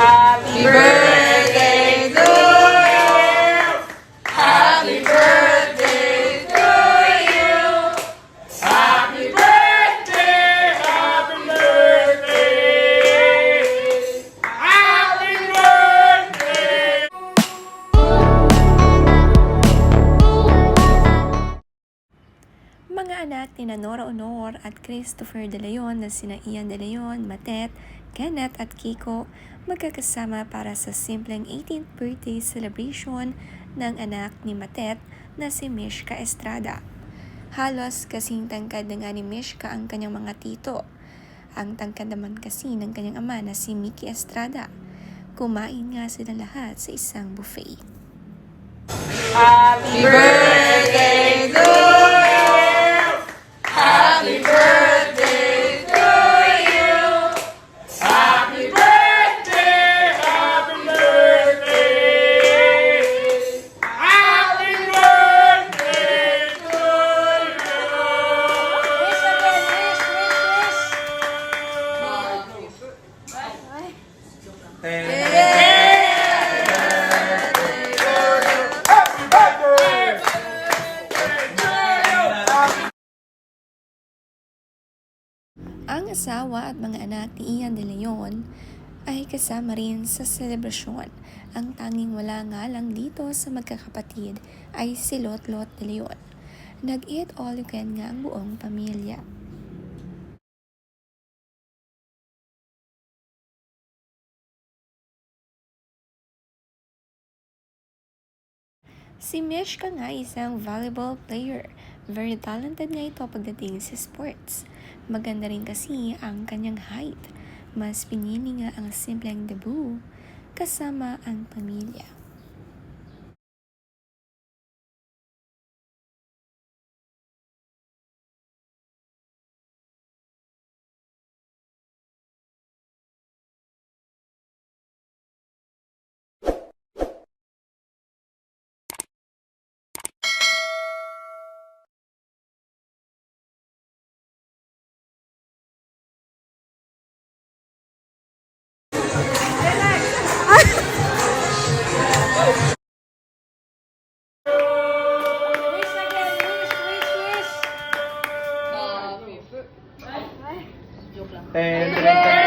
Happy birthday Mga anak ni Nora Honor at Christopher De Leon na sina Ian De Leon, Matet, Kenneth at Kiko magkakasama para sa simpleng 18th birthday celebration ng anak ni Matet na si Mishka Estrada. Halos kasing tangkad na nga ni Mishka ang kanyang mga tito. Ang tangkad naman kasi ng kanyang ama na si Mickey Estrada. Kumain nga sila lahat sa isang buffet. Happy birthday Ang asawa at mga anak ni Ian De Leon ay kasama rin sa selebrasyon. Ang tanging wala nga lang dito sa magkakapatid ay si Lot Lot De Leon. Nag-eat all you can nga ang buong pamilya. Si Mishka nga isang volleyball player. Very talented nga ito pagdating sa sports. Maganda rin kasi ang kanyang height. Mas pinili nga ang simpleng debut kasama ang pamilya. And.